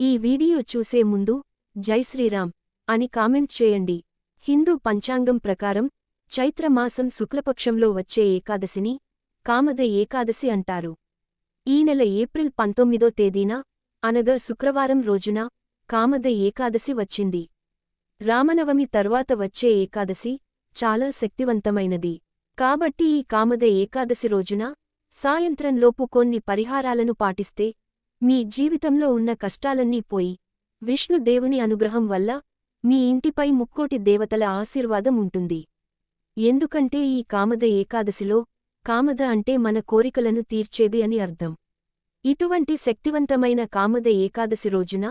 ఈ వీడియో చూసే ముందు జై శ్రీరామ్ అని కామెంట్ చేయండి. హిందూ పంచాంగం ప్రకారం చైత్రమాసం శుక్లపక్షంలో వచ్చే ఏకాదశిని కామద ఏకాదశి అంటారు. ఈ నెల ఏప్రిల్ పంతొమ్మిదో తేదీన అనగా శుక్రవారం రోజున కామద ఏకాదశి వచ్చింది. రామనవమి తర్వాత వచ్చే ఏకాదశి చాలా శక్తివంతమైనది. కాబట్టి ఈ కామద ఏకాదశి రోజున సాయంత్రంలోపు కొన్ని పరిహారాలను పాటిస్తే మీ జీవితంలో ఉన్న కష్టాలన్నీ పోయి విష్ణుదేవుని అనుగ్రహం వల్ల మీ ఇంటిపై ముక్కోటి దేవతల ఆశీర్వాదం ఉంటుంది. ఎందుకంటే ఈ కామద ఏకాదశిలో కామద అంటే మన కోరికలను తీర్చేది అని అర్థం. ఇటువంటి శక్తివంతమైన కామద ఏకాదశి రోజున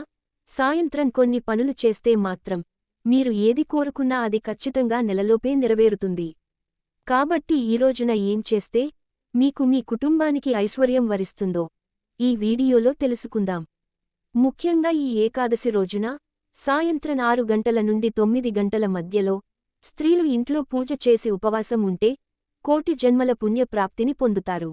సాయంత్రం కొన్ని పనులు చేస్తే మాత్రం మీరు ఏది కోరుకున్నా అది ఖచ్చితంగా నెలలోపే నెరవేరుతుంది. కాబట్టి ఈ రోజున ఏం చేస్తే మీకు మీ కుటుంబానికి ఐశ్వర్యం వరిస్తుందో ఈ వీడియోలో తెలుసుకుందాం. ముఖ్యంగా ఈ ఏకాదశి రోజున సాయంత్రం ఆరు గంటల నుండి తొమ్మిది గంటల మధ్యలో స్త్రీలు ఇంట్లో పూజ చేసి ఉపవాసం ఉంటే కోటి జన్మల పుణ్యప్రాప్తిని పొందుతారు.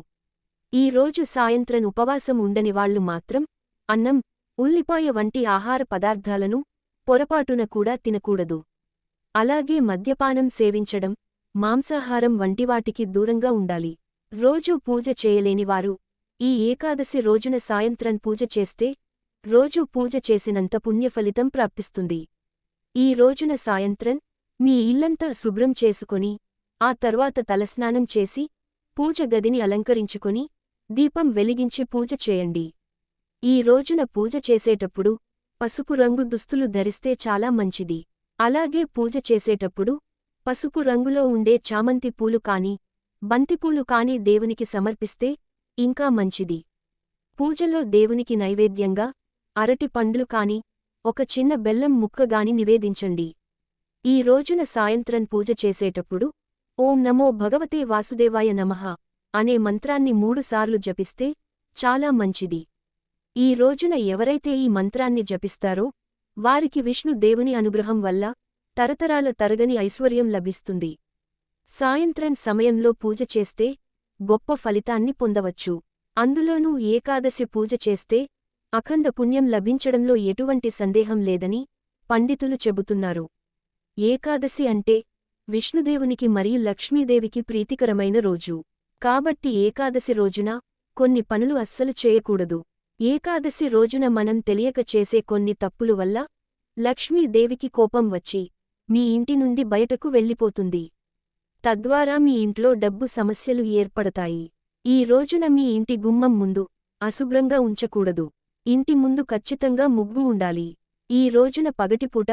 ఈ రోజు సాయంత్రం ఉపవాసం ఉండని వాళ్ళు మాత్రం అన్నం ఉల్లిపాయ వంటి ఆహార పదార్థాలను పొరపాటున కూడా తినకూడదు. అలాగే మద్యపానం సేవించడం మాంసాహారం వంటివాటికి దూరంగా ఉండాలి. రోజూ పూజ చేయలేనివారు ఈ ఏకాదశి రోజున సాయంత్రం పూజ చేస్తే రోజూ పూజ చేసినంత పుణ్యఫలితం ప్రాప్తిస్తుంది. ఈ రోజున సాయంత్రం మీ ఇల్లంతా శుభ్రం చేసుకొని ఆ తర్వాత తలస్నానం చేసి పూజ గదిని అలంకరించుకొని దీపం వెలిగించి పూజ చేయండి. ఈ రోజున పూజ చేసేటప్పుడు పసుపు రంగు దుస్తులు ధరిస్తే చాలా మంచిది. అలాగే పూజ చేసేటప్పుడు పసుపు రంగులో ఉండే చామంతి పూలు కాని బంతిపూలు కాని దేవునికి సమర్పిస్తే ఇంకా మంచిది. పూజలో దేవునికి నైవేద్యంగా అరటి పండ్లు కాని ఒక చిన్న బెల్లం ముక్కగాని నివేదించండి. ఈ రోజున సాయంత్రం పూజ చేసేటప్పుడు ఓం నమో భగవతే వాసుదేవాయ నమః అనే మంత్రాన్ని మూడుసార్లు జపిస్తే చాలా మంచిది. ఈ రోజున ఎవరైతే ఈ మంత్రాన్ని జపిస్తారో వారికి విష్ణు దేవుని అనుగ్రహం వల్ల తరతరాల తరగని ఐశ్వర్యం లభిస్తుంది. సాయంత్రం సమయంలో పూజ చేస్తే గొప్ప ఫలితాన్ని పొందవచ్చు. అందులోనూ ఏకాదశి పూజ చేస్తే అఖండ పుణ్యం లభించడంలో ఎటువంటి సందేహం లేదని పండితులు చెబుతున్నారు. ఏకాదశి అంటే విష్ణుదేవునికి మరియు లక్ష్మీదేవికి ప్రీతికరమైన రోజు. కాబట్టి ఏకాదశి రోజున కొన్ని పనులు అస్సలు చేయకూడదు. ఏకాదశి రోజున మనం తెలియక చేసే కొన్ని తప్పులు వల్ల లక్ష్మీదేవికి కోపం వచ్చి మీ ఇంటి నుండి బయటకు వెళ్ళిపోతుంది. తద్వారా మీ ఇంట్లో డబ్బు సమస్యలు ఏర్పడతాయి. ఈ రోజున మీ ఇంటి గుమ్మం ముందు అశుభ్రంగా ఉంచకూడదు. ఇంటి ముందు ఖచ్చితంగా ముగ్గు ఉండాలి. ఈ రోజున పగటిపూట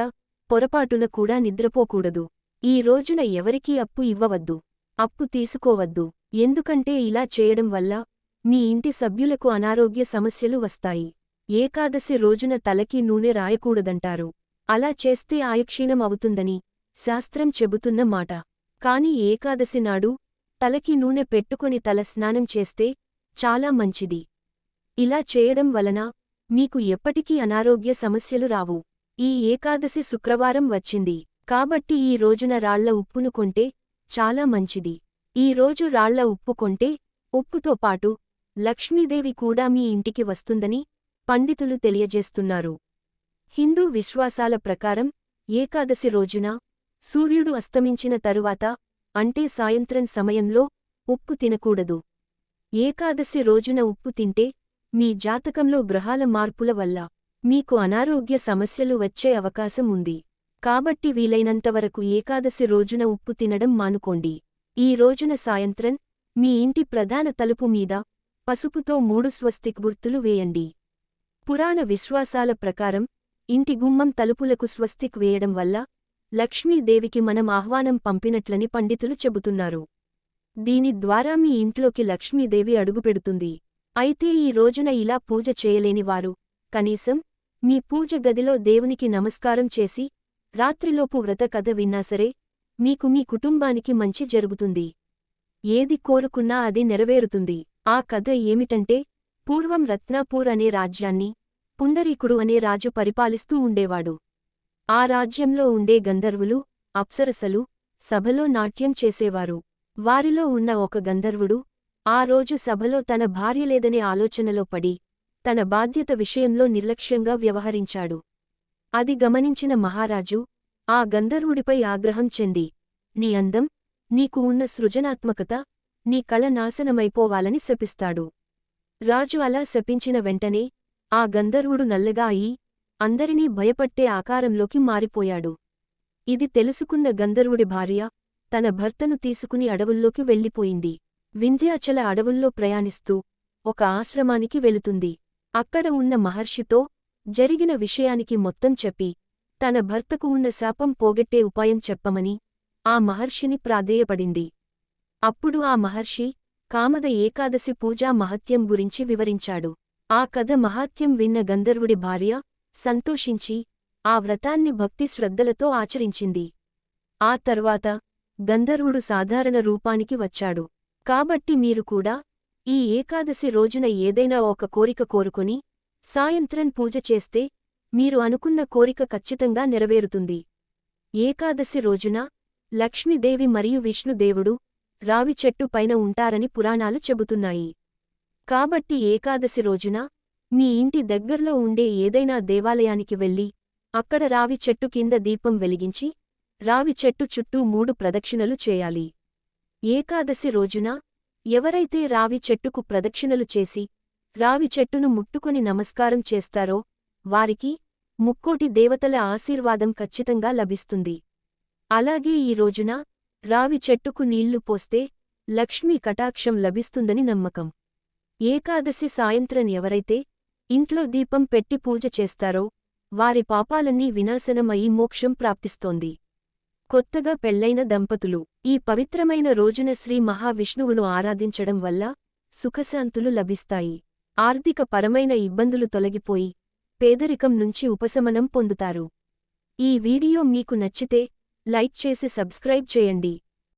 పొరపాటున కూడా నిద్రపోకూడదు. ఈ రోజున ఎవరికీ అప్పు ఇవ్వవద్దు. అప్పు తీసుకోవద్దు. ఎందుకంటే ఇలా చేయడం వల్ల మీ ఇంటి సభ్యులకు అనారోగ్య సమస్యలు వస్తాయి. ఏకాదశి రోజున తలకి నూనె రాయకూడదంటారు. అలా చేస్తే ఆయుక్షీణం అవుతుందని శాస్త్రం చెబుతున్న మాట. కాని ఏకాదశి నాడు తలకి నూనె పెట్టుకొని తల స్నానం చేస్తే చాలా మంచిది. ఇలా చేయడం వలన మీకు ఎప్పటికీ అనారోగ్య సమస్యలు రావు. ఈ ఏకాదశి శుక్రవారం వచ్చింది. కాబట్టి ఈ రోజున రాళ్ళ ఉప్పును కొంటే చాలా మంచిది. ఈ రోజు రాళ్ళ ఉప్పు కొంటే ఉప్పుతో పాటు లక్ష్మీదేవి కూడా మీ ఇంటికి వస్తుందని పండితులు తెలియజేస్తున్నారు. హిందూ విశ్వాసాల ప్రకారం ఏకాదశి రోజున సూర్యుడు అస్తమించిన తరువాత అంటే సాయంత్రం సమయంలో ఉప్పు తినకూడదు. ఏకాదశి రోజున ఉప్పు తింటే మీ జాతకంలో గ్రహాల మార్పుల వల్ల మీకు అనారోగ్య సమస్యలు వచ్చే అవకాశం ఉంది. కాబట్టి వీలైనంతవరకు ఏకాదశి రోజున ఉప్పు తినడం మానుకోండి. ఈ రోజున సాయంత్రం మీ ఇంటి ప్రధాన తలుపు మీద పసుపుతో మూడు స్వస్తిక్ గుర్తులు వేయండి. పురాణ విశ్వాసాల ప్రకారం ఇంటి గుమ్మం తలుపులకు స్వస్తిక్ వేయడం వల్ల లక్ష్మీదేవికి మనం ఆహ్వానం పంపినట్లని పండితులు చెబుతున్నారు. దీని ద్వారా మీ ఇంట్లోకి లక్ష్మీదేవి అడుగుపెడుతుంది అయితే ఈ రోజున ఇలా పూజ చేయలేనివారు కనీసం మీ పూజ గదిలో దేవునికి నమస్కారం చేసి రాత్రిలోపు వ్రత కథ విన్నా సరే మీకు మీ కుటుంబానికి మంచి జరుగుతుంది. ఏది కోరుకున్నా అది నెరవేరుతుంది. ఆ కథ ఏమిటంటే పూర్వం రత్నాపూర్ అనే రాజ్యాన్ని పుండరీకుడు అనే రాజు పరిపాలిస్తూ ఉండేవాడు. ఆ రాజ్యంలో ఉండే గంధర్వులు అప్సరసలు సభలో నాట్యం చేసేవారు. వారిలో ఉన్న ఒక గంధర్వుడు ఆ రోజు సభలో తన భార్య లేదనే ఆలోచనలో పడి తన బాధ్యత విషయంలో నిర్లక్ష్యంగా వ్యవహరించాడు. అది గమనించిన మహారాజు ఆ గంధర్వుడిపై ఆగ్రహం చెంది నీ అందం నీకు ఉన్న సృజనాత్మకత నీ కళ నాశనమైపోవాలని శపిస్తాడు. రాజు అలా శపించిన వెంటనే ఆ గంధర్వుడు నల్లగా అయి అందరినీ భయపట్టే ఆకారంలోకి మారిపోయాడు. ఇది తెలుసుకున్న గంధర్వుడి భార్య తన భర్తను తీసుకుని అడవుల్లోకి వెళ్ళిపోయింది. వింధ్యాచల అడవుల్లో ప్రయాణిస్తూ ఒక ఆశ్రమానికి వెళుతుంది. అక్కడ ఉన్న మహర్షితో జరిగిన విషయానికి మొత్తం చెప్పి తన భర్తకు ఉన్న శాపం పోగొట్టే ఉపాయం చెప్పమని ఆ మహర్షిని ప్రాధేయపడింది. అప్పుడు ఆ మహర్షి కామద ఏకాదశి పూజా మహత్యం గురించి వివరించాడు. ఆ కథ మహాత్యం విన్న గంధర్వుడి భార్య సంతోషించి ఆ వ్రతాన్ని భక్తి శ్రద్ధలతో ఆచరించింది. ఆ తర్వాత గంధర్వుడు సాధారణ రూపానికి వచ్చాడు. కాబట్టి మీరు కూడా ఈ ఏకాదశి రోజున ఏదైనా ఒక కోరిక కోరుకుని సాయంత్రం పూజ చేస్తే మీరు అనుకున్న కోరిక ఖచ్చితంగా నెరవేరుతుంది. ఏకాదశి రోజున లక్ష్మీదేవి మరియు విష్ణుదేవుడు రావి చెట్టు పైన ఉంటారని పురాణాలు చెబుతున్నాయి. కాబట్టి ఏకాదశి రోజున మీ ఇంటి దగ్గర్లో ఉండే ఏదైనా దేవాలయానికి వెళ్ళి అక్కడ రావి చెట్టు కింద దీపం వెలిగించి రావి చెట్టు చుట్టూ మూడు ప్రదక్షిణలు చేయాలి. ఏకాదశి రోజున ఎవరైతే రావి చెట్టుకు ప్రదక్షిణలు చేసి రావి చెట్టును ముట్టుకొని నమస్కారం చేస్తారో వారికి ముక్కోటి దేవతల ఆశీర్వాదం ఖచ్చితంగా లభిస్తుంది. అలాగే ఈ రోజున రావి చెట్టుకు నీళ్ళు పోస్తే లక్ష్మీ కటాక్షం లభిస్తుందని నమ్మకం. ఏకాదశి సాయంత్రం ఎవరైతే ఇంట్లో దీపం పెట్టి పూజ చేస్తారో వారి పాపాలన్నీ వినాశనం మోక్షం ప్రాప్తిస్తోంది. కొత్తగా పెళ్ళైన దంపతులు ఈ పవిత్రమైన రోజున శ్రీ మహావిష్ణువును ఆరాధించడం వల్ల సుఖశాంతులు లభిస్తాయి. ఆర్థిక పరమైన ఇబ్బందులు తొలగిపోయి పేదరికం నుంచి ఉపశమనం పొందుతారు. ఈ వీడియో మీకు నచ్చితే లైక్ చేసి సబ్స్క్రైబ్ చేయండి.